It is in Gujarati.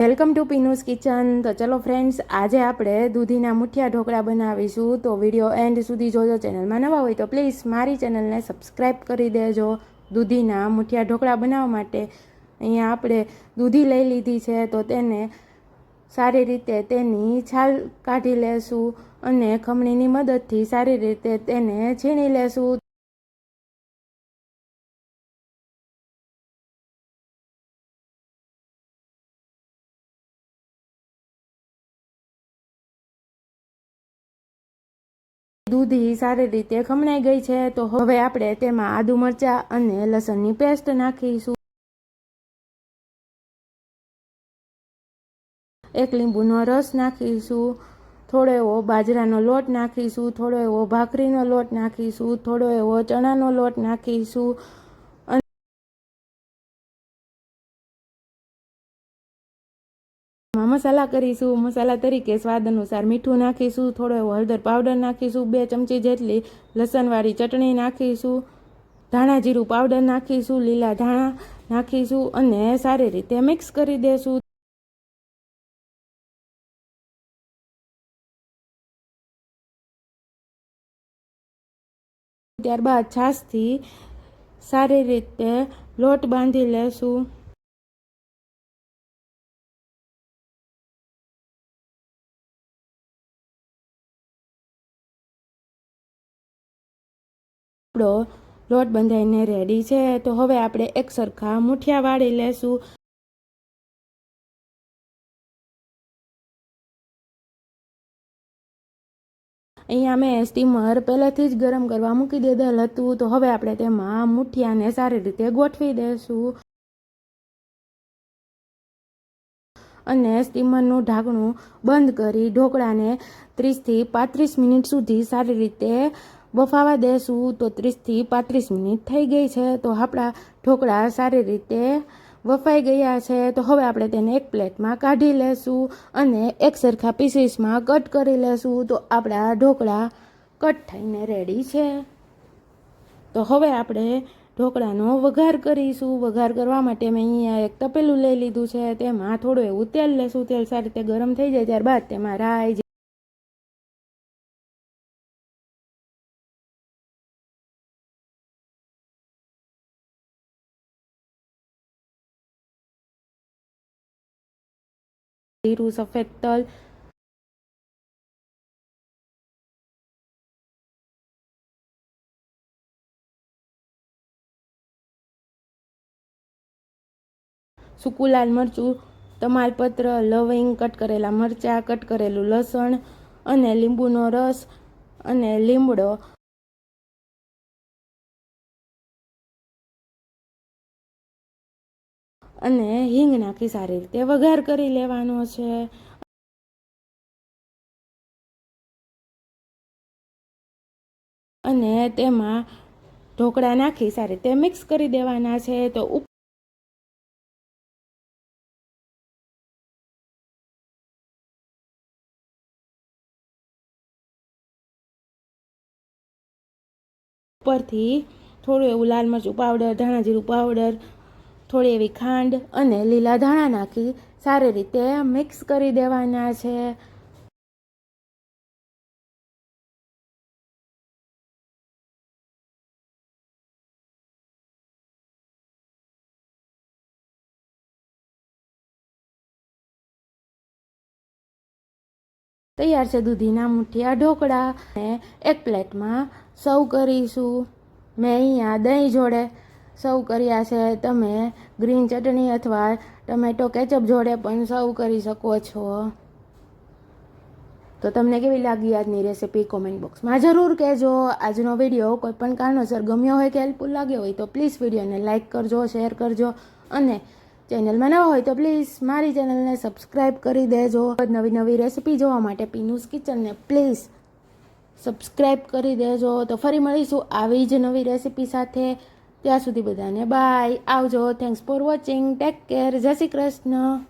Welcome to પીનુસ kitchen. તો ચલો ફ્રેન્ડ્સ આજે આપણે દૂધીના મુઠિયા ઢોકળા બનાવીશું. તો વીડિયો એન્ડ સુધી જોજો. ચેનલમાં નવા હોય તો પ્લીઝ મારી ચેનલને સબસ્ક્રાઈબ કરી દેજો દૂધીના મુઠિયા ઢોકળા બનાવવા માટે. અહીંયા આપણે દૂધી લઈ લીધી છે, તો તેને સારી રીતે તેની છાલ કાઢી લેશું અને ખમણીની મદદથી સારી રીતે તેને છીણી લેશું. દૂધી સારી રીતે ખમણાઈ ગઈ છે, તો હવે આપણે તેમાં આદુ મરચા અને લસણની પેસ્ટ નાખીશું. એક લીંબુનો રસ નાખીશું, થોડો એવો બાજરાનો લોટ નાખીશું, થોડો એવો ભાખરીનો લોટ નાખીશું, થોડો એવો ચણાનો લોટ નાખીશું મસાલા કરીશું, મસાલા તરીકે સ્વાદ અનુસાર મીઠું નાખીશું, થોડો એવો હળદર પાવડર નાખીશું, બે ચમચી જેટલી લસણવાળી ચટણી નાખીશું, ધાણા જીરું પાવડર નાખીશું, લીલા ધાણા નાખીશું અને સારી રીતે મિક્સ કરી દેશું. ત્યારબાદ છાશથી સારી રીતે લોટ બાંધી લેશું. આપણો લોટ બંધાઈને રેડી છે, તો હવે આપણે એક સરખા મુઠિયા વાળી લેશું. અહીંયા મેં સ્ટીમર પહેલાંથી જ ગરમ કરવા મૂકી દીધેલ હતું, તો હવે આપણે તેમાં મુઠિયાને સારી રીતે ગોઠવી દઈશું અને સ્ટીમરનું ઢાંકણું બંધ કરી ઢોકળાને ત્રીસથી પાંત્રીસ મિનિટ સુધી સારી રીતે બફાવા દેશું તો ત્રીસથી પાંત્રીસ મિનિટ થઈ ગઈ છે. તો આપણા ઢોકળા સારી રીતે વફાઈ ગયા છે. તો હવે આપણે તેને એક પ્લેટમાં કાઢી લેશું અને એક સરખા પીસીસમાં કટ કરી લેશું. તો આપણા ઢોકળા કટ થઈને રેડી છે. તો હવે આપણે ઢોકળાનો વઘાર કરીશું. વઘાર કરવા માટે મેં અહીંયા એક તપેલું લઈ લીધું છે. તેમાં થોડું એવું તેલ લેશું. તેલ સારી રીતે ગરમ થઈ જાય ત્યારબાદ તેમાં રાઈ જીરું સફેદ તલ સૂકું લાલ મરચું, તમાલપત્ર, લવિંગ, કટ કરેલા મરચાં, કટ કરેલું લસણ અને લીંબુનો રસ અને લીમડો અને હિંગ નાખી સારી રીતે વઘાર કરી લેવાનો છે. અને તેમાં ઢોકળા નાખી સારી રીતે મિક્સ કરી દેવાના છે. તો ઉપરથી થોડું એવું લાલ મરચું પાવડર ધાણા જીરું પાવડર થોડી એવી ખાંડ અને લીલા ધાણા નાખી સારી રીતે મિક્સ કરી દેવાના છે. તૈયાર છે દૂધીના મુઠિયા ઢોકળા અને એક પ્લેટમાં સર્વ કરીશું. મેં અહીંયા દહીં જોડે સર્વ કર્યા છે. તમે ગ્રીન ચટણી અથવા ટમેટો કેચઅપ જોડે પણ સર્વ કરી શકો છો. તો તમને કેવી લાગી આજની રેસીપી કોમેન્ટ બોક્સમાં જરૂર કહેજો. આજનો વીડિયો કોઈ પણ કારણોસર ગમ્યો હોય કે હેલ્પફુલ લાગ્યો હોય તો પ્લીઝ વિડીયોને લાઇક કરજો શેર કરજો અને ચેનલમાં નવા હોય તો પ્લીઝ મારી ચેનલને સબસ્ક્રાઈબ કરી દેજો. નવી નવી રેસીપી જોવા માટે પીનુસ કિચનને પ્લીઝ સબસ્ક્રાઈબ કરી દેજો. તો ફરી મળીશું આવી જ નવી રેસીપી સાથે. ત્યાં સુધી બધાને બાય. આવજો. Thanks for watching take care Jai Shri Krishna.